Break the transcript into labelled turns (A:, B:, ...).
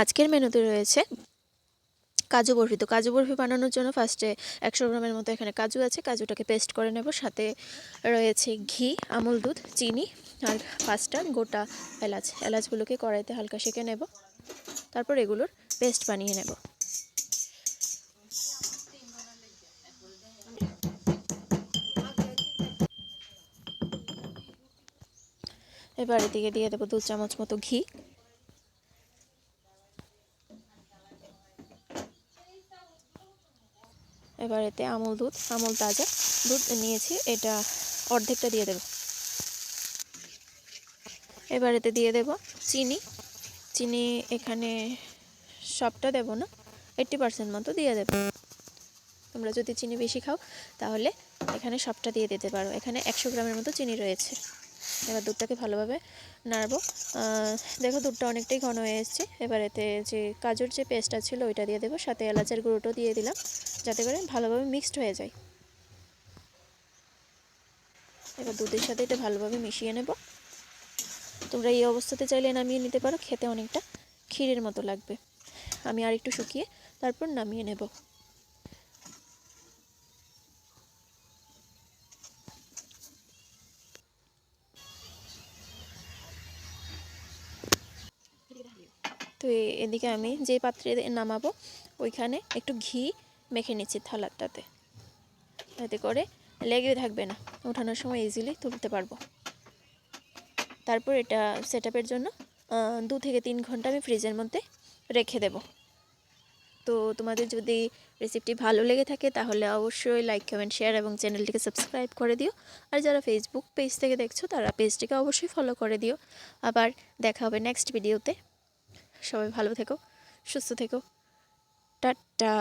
A: আজকের মেনুতে রয়েছে কাজু বরফি। তো কাজু বরফি বানানোর জন্য ফার্স্টে একশো গ্রামের মতো এখানে কাজু আছে। কাজুটাকে পেস্ট করে নেব। সাথে রয়েছে ঘি, আমুল দুধ, চিনি আর পাঁচটা গোটা এলাচ। এলাচগুলোকে কড়াইতে হালকা সেঁকে নেব। তারপর এগুলোর পেস্ট বানিয়ে নেব। এবার এদিকে দিয়ে দেবো দু চামচ মতো ঘি। এবার এতে আমুল দুধ, আমুল তাজা দুধ নিয়েছি, এটা অর্ধেকটা দিয়ে দেব। এবার এতে দিয়ে দেব চিনি। চিনি এখানে সবটা দেব না, এইট্টি পার্সেন্ট মতো দিয়ে দেব। তোমরা যদি চিনি বেশি খাও, তাহলে এখানে সবটা দিয়ে দিতে পারো। এখানে একশো গ্রামের মতো চিনি রয়েছে। এবার দুধটাকে ভালোভাবে নাড়বো। দেখো দুধটা অনেকটাই ঘন হয়ে এসছে। এবার এতে যে কাজুর যে পেস্টটা ছিল, ওইটা দিয়ে দেবো। সাথে এলাচের গুঁড়োটাও দিয়ে দিলাম। যাতে করে ভালোভাবে মিক্সড হয়ে যায়। এবার দুধের সাথে এটা ভালোভাবে মিশিয়ে নেব। তোমরা এই অবস্থাতে চাইলে নামিয়ে নিতে পারো, খেতে অনেকটা ক্ষীরের মতো লাগবে। আমি আর একটু শুকিয়ে তারপর নামিয়ে নেব। তো এদিকে আমি যে পাত্রে নামাবো, ওইখানে একটু ঘি মেখে নিচ্ছি থালাটাতে। তাতে করে লেগে থাকবে না। ওঠানোর সময় ইজিলি তুলতে পারব। তারপর এটা সেট জন্য দু থেকে তিন ঘণ্টা আমি ফ্রিজের মধ্যে রেখে দেব। তো তোমাদের যদি রেসিপিটি ভালো লেগে থাকে, তাহলে অবশ্যই লাইক কমেন্ট শেয়ার এবং চ্যানেলটিকে সাবস্ক্রাইব করে দিও। আর যারা ফেসবুক পেজ থেকে দেখছ, তারা পেজটিকে অবশ্যই ফলো করে দিও। আবার দেখা হবে নেক্সট ভিডিওতে সবাই ভালো থেকো, সুস্থ থেকো। টাটা।